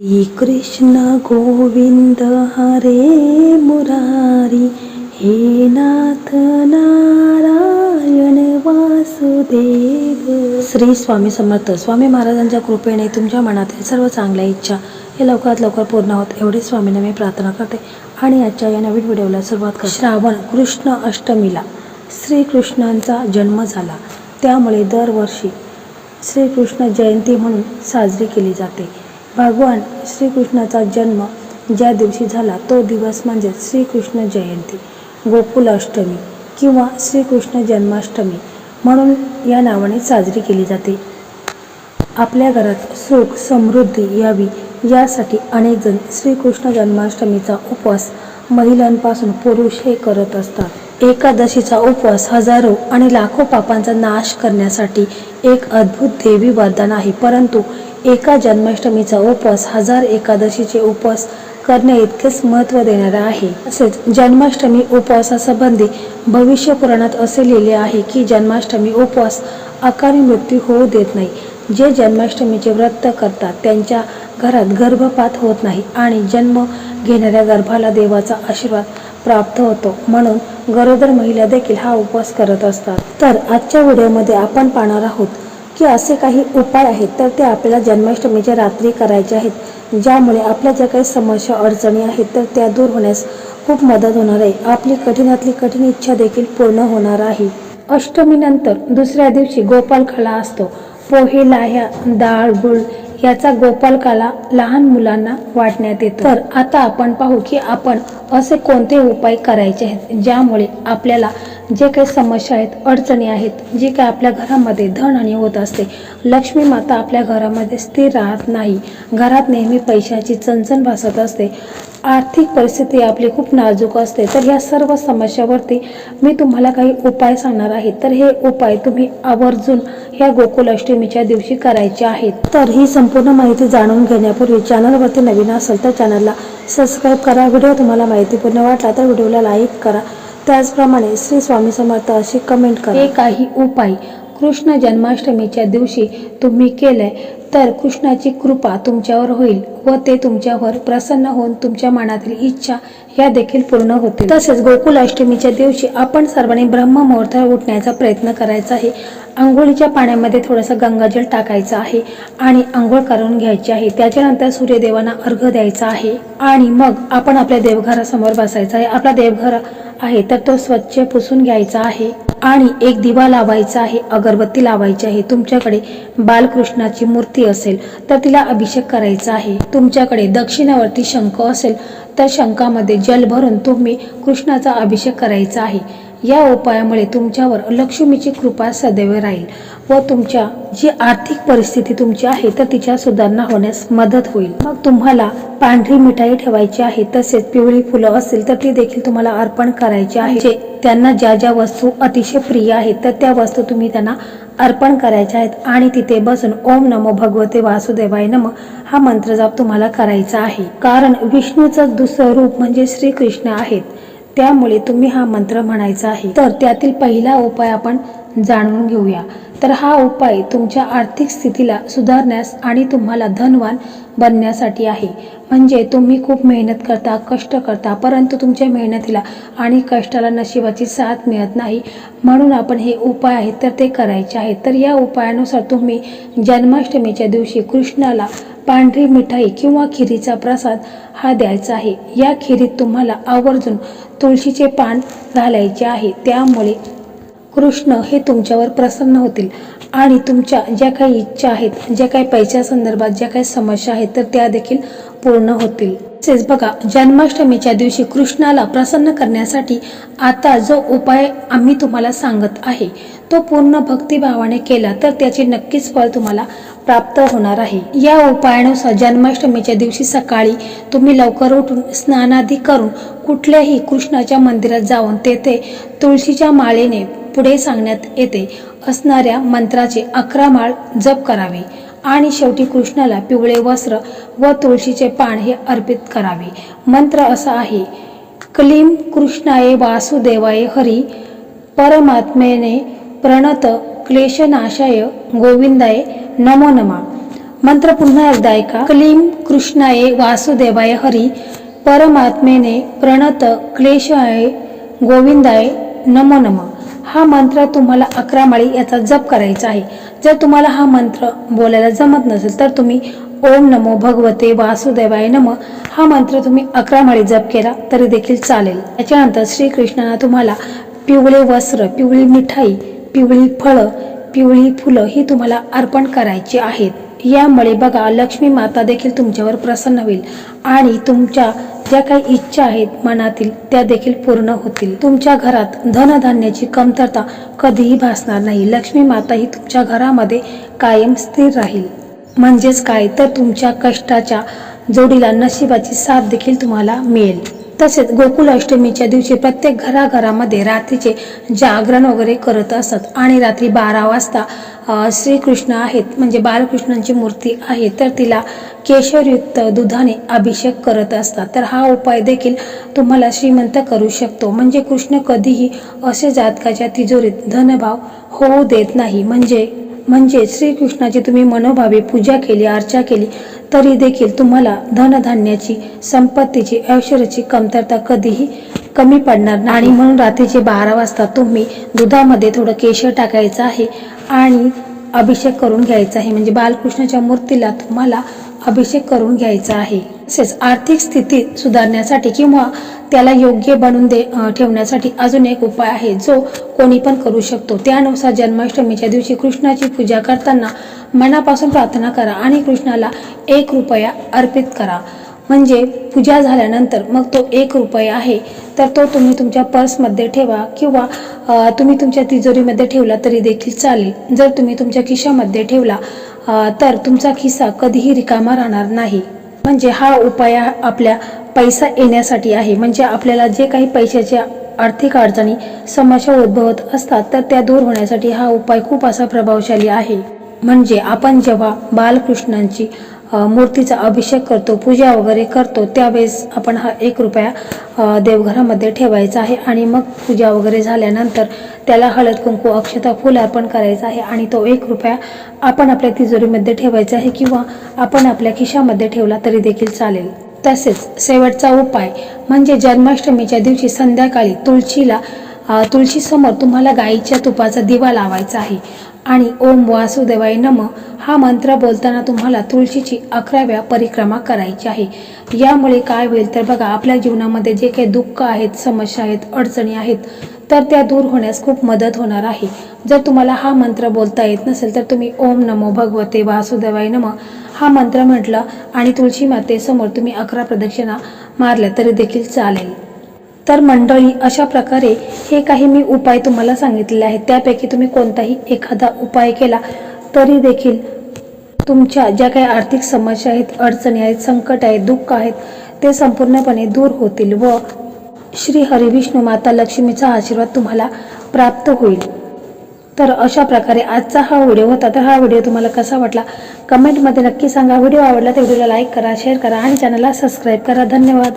श्रीकृष्ण गोविंद हरे मुरारी हे नाथ नारायण वासुदेव। श्री स्वामी समर्थ स्वामी महाराजांच्या कृपेने तुमच्या मनातील सर्व चांगल्या इच्छा हे लवकरात लवकर पूर्ण होत एवढी स्वामींना मी प्रार्थना करते. आणि आजच्या या नवीन व्हिडिओला सुरुवात करते. श्रावण कृष्ण अष्टमीला श्रीकृष्णांचा जन्म झाला. त्यामुळे दरवर्षी श्रीकृष्ण जयंती म्हणून साजरी केली जाते. भगवान श्रीकृष्णाचा जन्म ज्या दिवशी झाला तो दिवस म्हणजे श्रीकृष्ण जयंती गोकुलाष्टमी किंवा श्रीकृष्ण जन्माष्टमी म्हणून या नावाने साजरी केली जाते. आपल्या घरात सुख समृद्धी यावी यासाठी अनेक जण श्रीकृष्ण जन्माष्टमीचा उपवास महिलांपासून पुरुष हे करत असतात. एकादशीचा उपवास हजारो आणि लाखो पापांचा नाश करण्यासाठी एक अद्भुत देवी वरदान आहे परंतु एका जन्माष्टमीचा उपवास हजार एकादशीचे उपवास करणे इतकेच महत्त्व देणारा आहे. तसेच जन्माष्टमी उपवासासंबंधी भविष्य पुराणात असे लिहिले आहे की जन्माष्टमी उपवास अकाली मृत्यू होऊ देत नाही. जे जन्माष्टमीचे व्रत करतात त्यांच्या घरात गर्भपात होत नाही आणि जन्म घेणाऱ्या गर्भाला देवाचा आशीर्वाद प्राप्त होतो. म्हणून गरोदर महिला देखील हा उपवास करत असतात. तर आजच्या व्हिडिओमध्ये आपण पाहणार आहोत की असे काही उपाय आहेत तर ते आपल्याला जन्माष्टमीच्या रात्री करायचे आहेत. ज्यामुळे आपल्या ज्या काही समस्या अडचणी आहेत तर त्या दूर होण्यास खूप मदत होणार आहे. आपली कठीणातली कठीण इच्छा देखील पूर्ण होणार आहे. अष्टमीनंतर दुसऱ्या दिवशी गोपालकाला असतो. पोहे लाह्या डाळ गुळ याचा गोपालकाला लहान मुलांना वाटण्यात येतो. तर आता आपण पाहू की आपण असे कोणते उपाय करायचे आहेत ज्यामुळे आपल्याला जे काही समस्या आहेत अडचणी आहेत जे काही आपल्या घरामध्ये धन आणि होत असते लक्ष्मी माता आपल्या घरामध्ये स्थिर राहत नाही. घरात नेहमी पैशाची चणचण भासत असते. आर्थिक परिस्थिती आपली खूप नाजूक असते. तर या सर्व समस्यावरती मी तुम्हाला काही उपाय सांगणार आहे. तर हे उपाय तुम्ही आवर्जून ह्या गोकुल अष्टमीच्या दिवशी करायचे आहेत. तर ही संपूर्ण माहिती जाणून घेण्यापूर्वी चॅनलवरती नवीन असेल तर चॅनलला सबस्क्राईब करा. व्हिडिओ तुम्हाला माहितीपूर्ण वाटला तर व्हिडिओला लाईक करा. त्याचप्रमाणे श्री स्वामी समर्थ अशी कमेंट करा. हे काही उपाय कृष्ण जन्माष्टमीच्या दिवशी तुम्ही केलंय तर कृष्णाची कृपा तुमच्यावर होईल व ते तुमच्यावर प्रसन्न होऊन तुमच्या मनातील इच्छा ह्या देखील पूर्ण होतील. तसेच गोकुलाष्टमीच्या दिवशी आपण सर्वांनी ब्रह्म मुहूर्तावर उठण्याचा प्रयत्न करायचा आहे. आंघोळीच्या पाण्यामध्ये थोडंसं गंगाजल टाकायचं आहे आणि आंघोळ करून घ्यायची आहे. त्याच्यानंतर सूर्यदेवांना अर्घ द्यायचा आहे आणि मग आपण आपल्या देवघरासमोर बसायचं आहे. आपला देवघर आहे तर तो स्वच्छ पुसून घ्यायचा आहे. आणि एक दिवा लावायचा आहे अगरबत्ती लावायची आहे. तुमच्याकडे बालकृष्णाची मूर्ती असेल तर तिला अभिषेक करायचा आहे. तुमच्याकडे दक्षिणावरती शंख असेल तर शंखामध्ये जल भरून तुम्ही कृष्णाचा अभिषेक करायचा आहे. या उपायामुळे तुमच्यावर लक्ष्मीची कृपा सदैव राहील व तुमच्या जी आर्थिक परिस्थिती तुमची आहे तर तिच्या सुधारणा होण्यास मदत होईल. मग तुम्हाला पांढरी मिठाई ठेवायची आहे तसेच पिवळी फुलं असतील तर ती देखील तुम्हाला अर्पण करायची आहे. त्यांना ज्या ज्या वस्तू अतिशय प्रिय आहेत तर त्या वस्तू तुम्ही त्यांना अर्पण करायच्या आहेत आणि तिथे बसून ओम नमो भगवते वासुदेवाय नम हा मंत्र जाप तुम्हाला करायचा आहे. कारण विष्णूचं दुसरं रूप म्हणजे श्रीकृष्ण आहेत. त्यामुळे तुम्ही हा मंत्र म्हणायचा आहे. तर त्यातील पहिला उपाय आपण जाणून घेऊया. तर हा उपाय तुमच्या आर्थिक स्थितीला सुधारण्यास आणि तुम्हाला धनवान बनण्यासाठी आहे. म्हणजे तुम्ही खूप मेहनत करता कष्ट करता परंतु तुमच्या मेहनतीला आणि कष्टाला नशिबाची साथ मिळत नाही. म्हणून आपण हे उपाय आहेत तर ते करायचे आहेत. तर या उपायानुसार तुम्ही जन्माष्टमीच्या दिवशी कृष्णाला पांढरी मिठाई किंवा खिरीचा प्रसाद हा द्यायचा आहे. या खिरीत तुम्हाला आवर्जून तुळशीचे पान घालायचे आहे. त्यामुळे कृष्ण हे तुमच्यावर प्रसन्न होतील. आणि तुमच्या ज्या काही इच्छा आहेत ज्या काही पैशासंदर्भात ज्या काही समस्या आहेत तर त्या देखील पूर्ण होतील. तसेच बघा जन्माष्टमीच्या दिवशी कृष्णाला प्रसन्न करण्यासाठी आता जो उपाय आम्ही तुम्हाला सांगत आहे तो पूर्ण भक्तिभावाने केला तर त्याचे नक्कीच फळ तुम्हाला प्राप्त होणार आहे. या उपायानुसार जन्माष्टमीच्या दिवशी सकाळी तुम्ही लवकर उठून स्नानादी करून कुठल्याही कृष्णाच्या मंदिरात जाऊन तेथे तुळशीच्या माळेने पुढे सांगण्यात येते असणाऱ्या मंत्राचे अकरा माळ जप करावे. आणि शेवटी कृष्णाला पिवळे वस्त्र व तुळशीचे पान हे अर्पित करावे. मंत्र असा आहे क्लीम कृष्णाय वासुदेवाय हरी परमात्मेने प्रणत क्लेशनाशाय गोविंदाय नमो नमा. मंत्र पुन्हा एकदा ऐका क्लीम कृष्णाय वासुदेवाय हरी परमात्मेने प्रणत क्लेशाय गोविंदाय नमो नमः. हा मंत्र तुम्हाला अकरा माळी याचा जप करायचा आहे. जर तुम्हाला हा मंत्र बोलायला जमत नसेल तर तुम्ही ओम नमो भगवते वासुदेवाय नम. हा मंत्र तुम्ही अकरा माळी जप केला तरी देखील चालेल. त्याच्यानंतर श्रीकृष्णानं तुम्हाला पिवळे वस्त्र पिवळी मिठाई पिवळी फळं पिवळी फुलं ही तुम्हाला अर्पण करायची आहेत. यामुळे बघा लक्ष्मी माता देखील तुमच्यावर प्रसन्न होईल आणि तुमच्या ज्या काही इच्छा आहेत मनातील त्या देखील पूर्ण होतील. तुमच्या घरात धनधान्याची कमतरता कधीही भासणार नाही. लक्ष्मी माता ही तुमच्या घरामध्ये कायम स्थिर राहील. म्हणजेच काय? तर तुमच्या कष्टाच्या जोडीला नशिबाची साथ देखील तुम्हाला मिळेल. तसेच गोकुलाष्टमीच्या दिवशी प्रत्येक घराघरामध्ये रात्रीचे जागरण वगैरे करत असत. आणि रात्री बारा वाजता श्रीकृष्ण आहेत म्हणजे बालकृष्णांची मूर्ती आहे तर तिला केशरयुक्त दुधाने अभिषेक करत असतात. तर हा उपाय देखील तुम्हाला श्रीमंत करू शकतो. म्हणजे कृष्ण कधीही असे जातकाच्या तिजोरीत धनभाव होऊ देत नाही. म्हणजे म्हणजे श्रीकृष्णाची तुम्ही मनोभावे पूजा केली अर्चा केली तरी देखील तुम्हाला धनधान्याची संपत्तीची ऐश्वर्याची कमतरता कधीही कमी पडणार नाही. आणि म्हणून रात्रीचे बारा वाजता तुम्ही दुधामध्ये थोडं केशर टाकायचं आहे आणि अभिषेक करून घ्यायचा आहे. म्हणजे बालकृष्णाच्या मूर्तीला तुम्हाला अभिषेक करून घ्यायचा आहे. तसेच आर्थिक स्थिती सुधारण्यासाठी किंवा त्याला योग्य बनून दे ठेवण्यासाठी अजून एक उपाय आहे जो कोणी पण करू शकतो. त्यानुसार जन्माष्टमीच्या दिवशी कृष्णाची पूजा करताना मनापासून प्रार्थना करा आणि कृष्णाला एक रुपया अर्पित करा. म्हणजे पूजा झाल्यानंतर मग तो एक रुपया आहे तर तो तुम्ही तुमच्या पर्समध्ये ठेवा किंवा तुम्ही तुमच्या तिजोरीमध्ये ठेवला तरी देखील चालेल. जर तुम्ही तुमच्या खिशामध्ये ठेवला तर तुमचा खिसा कधीही रिकामा राहणार नाही. म्हणजे हा उपाय आपल्या पैसा येण्यासाठी आहे. म्हणजे आपल्याला जे काही पैशाच्या आर्थिक अडचणी समस्या उद्भवत असतात तर त्या दूर होण्यासाठी हा उपाय खूप असा प्रभावशाली आहे. म्हणजे आपण जेव्हा बालकृष्णांची मूर्तीचा अभिषेक करतो पूजा वगैरे करतो त्यावेळेस आपण हा एक रुपया देवघरामध्ये ठेवायचा आहे आणि मग पूजा वगैरे झाल्यानंतर त्याला हळद कुंकू अक्षता फुल अर्पण करायचा आहे आणि तो एक रुपया आपण आपल्या तिजोरीमध्ये ठेवायचा आहे किंवा आपण आपल्या खिशामध्ये ठेवला तरी देखील चालेल. तसेच शेवटचा उपाय म्हणजे जन्माष्टमीच्या दिवशी संध्याकाळी तुळशीला तुळशीसमोर तुम्हाला गाईच्या तुपाचा दिवा लावायचा आहे. आणि ओम वासुदेवाय नम. हा मंत्र बोलताना तुम्हाला तुळशीची अकराव्या परिक्रमा करायची आहे. यामुळे काय होईल तर बघा आपल्या जीवनामध्ये जे काही दुःख आहेत समस्या आहेत अडचणी आहेत तर त्या दूर होण्यास खूप मदत होणार आहे. जर तुम्हाला हा मंत्र बोलता येत नसेल तर तुम्ही ओम नमो भगवते वासुदेवाय नम. हा मंत्र म्हटलं आणि तुळशी मातेसमोर तुम्ही अकरा प्रदक्षिणा मारल्या तरी देखील चालेल. तर मंडळी अशा प्रकारे हे काही मी उपाय तुम्हाला सांगितलेले आहेत. त्यापैकी तुम्ही कोणताही एखादा उपाय केला तरी देखील तुमच्या ज्या काही आर्थिक समस्या आहेत अडचणी आहेत संकट आहेत दुःख आहेत ते संपूर्णपणे दूर होतील व श्री हरिविष्णू माता लक्ष्मीचा आशीर्वाद तुम्हाला प्राप्त होईल. तर अशा प्रकारे आजचा हा व्हिडिओ होता. तर हा व्हिडिओ तुम्हाला कसा वाटला? कमेंटमध्ये नक्की सांगा. व्हिडिओ आवडला तर व्हिडिओला लाईक करा शेअर करा आणि चॅनलला सबस्क्राईब करा. धन्यवाद.